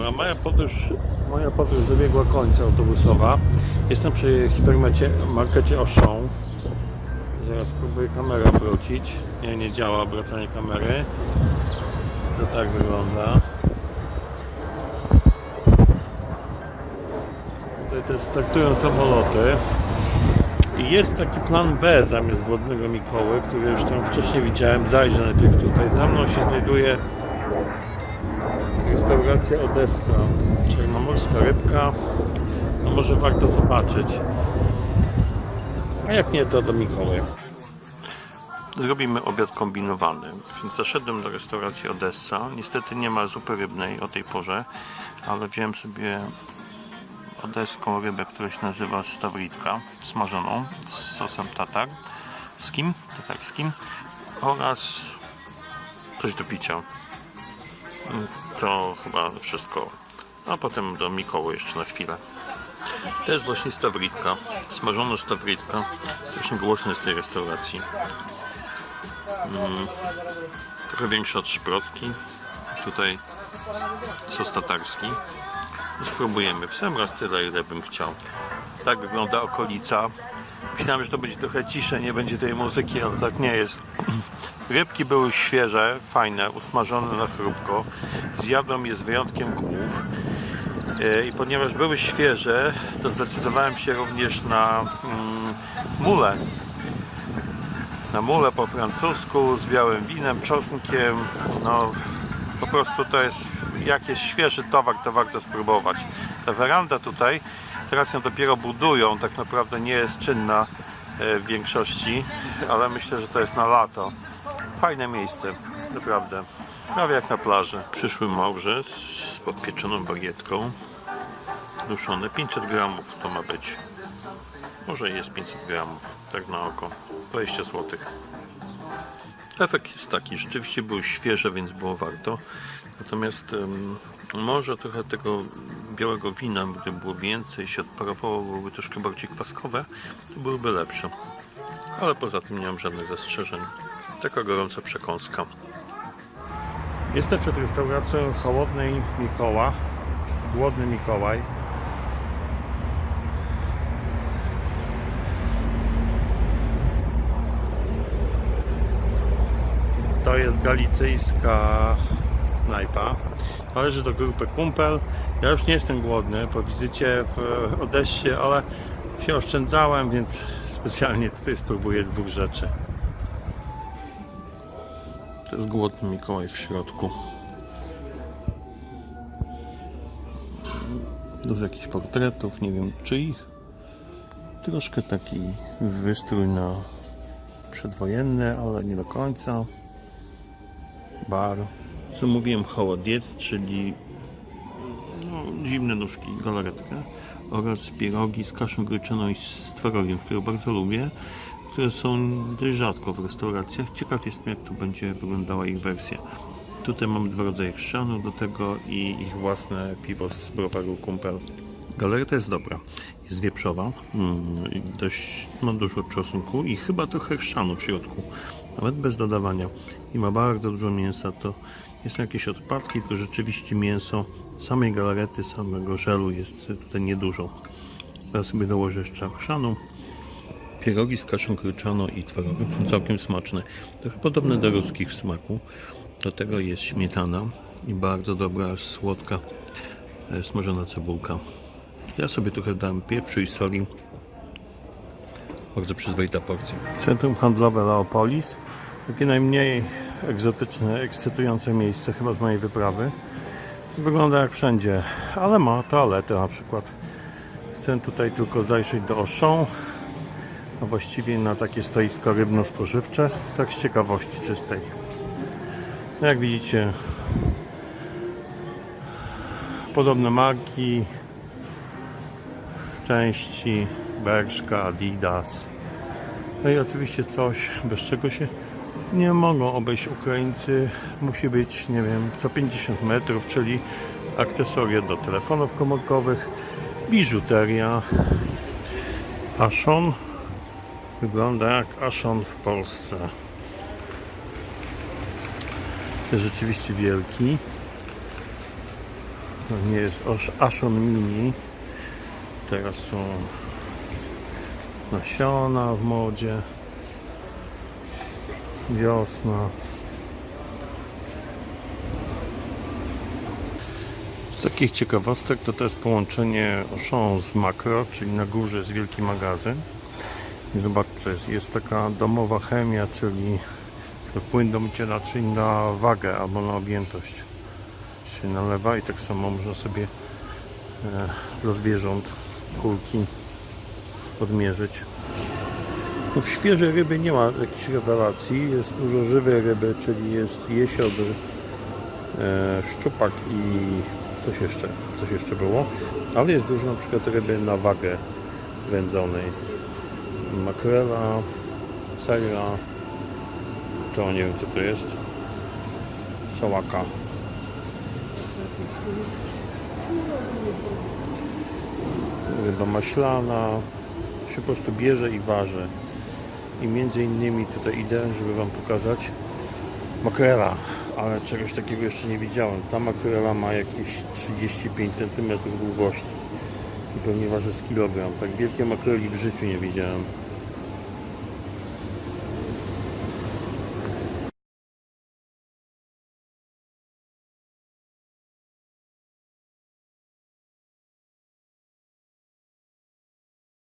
Moja, podróż, moja podróż dobiegła końca autobusowa. Jestem przy hipermarkecie Auchan. Zaraz spróbuję kamerę obrócić. Nie, nie działa obracanie kamery. To tak wygląda. Tutaj też startują samoloty. I jest taki plan B zamiast Głodnego Mikoły, który już tam wcześniej widziałem. Zajrzę najpierw tutaj. Za mną się znajduje restauracja Odessa. Czarnomorska rybka. No może warto zobaczyć. A jak nie, to do Mikoły. Zrobimy obiad kombinowany. Więc zaszedłem do restauracji Odessa. Niestety nie ma zupy rybnej o tej porze, ale wziąłem sobie odeską rybę, która się nazywa stawritka, smażoną z sosem tatarskim, tatarskim oraz coś do picia. To chyba wszystko. A potem do Mikoły jeszcze na chwilę. To jest właśnie stawritka, smażona stawritka. Strasznie głośne z tej restauracji. Mm, trochę większa od szprotki. Tutaj sos tatarski. Spróbujemy. W sam raz tyle, ile bym chciał. Tak wygląda okolica. Myślałem, że to będzie trochę cisze, nie będzie tej muzyki, ale tak nie jest. Rybki były świeże, fajne, usmażone na chrupko. Zjadłem je z wyjątkiem głów. E, I ponieważ były świeże, to zdecydowałem się również na mm, mulę. Na mulę po francusku z białym winem, czosnkiem. No, po prostu to jest, jak jest świeży towar, to warto spróbować. Ta weranda tutaj, teraz ją dopiero budują, tak naprawdę nie jest czynna e, w większości, ale myślę, że to jest na lato. Fajne miejsce, naprawdę. Prawie jak na plaży. Przyszły małże z podpieczoną bagietką. Duszone 500 gramów to ma być. Może jest 500 gramów, tak na oko. 20 zł. Efekt jest taki, rzeczywiście były świeże, więc było warto. Natomiast em, może trochę tego białego wina, gdyby było więcej, się odparowało, byłoby troszkę bardziej kwaskowe, to byłyby lepsze. Ale poza tym nie mam żadnych zastrzeżeń. Taka gorąca przekąska. Jestem przed restauracją Hołownej Mikoła. Głodny Mikołaj. To jest galicyjska knajpa. Należy do grupy Kumpel. Ja już nie jestem głodny po wizycie w Odessie, ale się oszczędzałem, więc specjalnie tutaj spróbuję dwóch rzeczy. To jest głodny Mikołaj w środku. Dużo jakichś portretów, nie wiem czyich. Troszkę taki wystrój na przedwojenny, ale nie do końca. Bar. Zamówiłem hołodiec, czyli no, zimne nóżki, galaretkę oraz pierogi z kaszą gryczaną i z tworogiem, które bardzo lubię, które są dość rzadko w restauracjach. Ciekaw jestem, jak tu będzie wyglądała ich wersja. Tutaj mamy dwa rodzaje chrzanu do tego i ich własne piwo z browaru Kumpel. Galereta jest dobra. Jest wieprzowa, mm, dość, ma dużo czosnku i chyba trochę chrzanu w środku, nawet bez dodawania. I ma bardzo dużo mięsa, to są jakieś odpadki, to rzeczywiście mięso samej galarety, samego żelu jest tutaj niedużo. Teraz sobie dołożę jeszcze chrzanu. Pierogi z kaszą kryczaną i tworogiem są całkiem smaczne. Trochę podobne do ruskich w smaku. Do tego jest śmietana i bardzo dobra, słodka e, smażona cebulka. Ja sobie trochę dałem pieprzu i soli. Bardzo przyzwoita porcja. Centrum handlowe Leopolis. Takie najmniej egzotyczne, ekscytujące miejsce chyba z mojej wyprawy. Wygląda jak wszędzie, ale ma toaletę na przykład. Chcę tutaj tylko zajrzeć do Auchan, a właściwie na takie stoisko rybno-spożywcze, tak z ciekawości czystej. Jak widzicie, podobne marki w części Bershka, Adidas. No i oczywiście coś, bez czego się nie mogą obejść Ukraińcy. Musi być, nie wiem, co 50 metrów, czyli akcesoria do telefonów komórkowych, biżuteria. Ashon wygląda jak Ashon w Polsce. Jest rzeczywiście wielki. To nie jest Ashon Mini. Teraz są nasiona w modzie. Wiosna. Z takich ciekawostek to jest połączenie Auchan z Makro, czyli na górze jest wielki magazyn. I zobaczcie, jest- jest taka domowa chemia, czyli płyn do mycia naczyń na wagę albo na objętość się nalewa i tak samo można sobie e, dla zwierząt kulki odmierzyć. No w świeżej ryby nie ma jakichś rewelacji, jest dużo żywej ryby, czyli jest jesiodr, e, szczupak i coś jeszcze, coś jeszcze było, ale jest dużo na przykład ryby na wagę wędzonej. Makrela, sejra, to nie wiem co to jest, sałaka. Ryba maślana, się po prostu bierze i waży. I między innymi tutaj idę, żeby Wam pokazać makrela, ale czegoś takiego jeszcze nie widziałem. Ta makrela ma jakieś 35 cm długości i pewnie waży z kilogram. Tak wielkie makreli w życiu nie widziałem.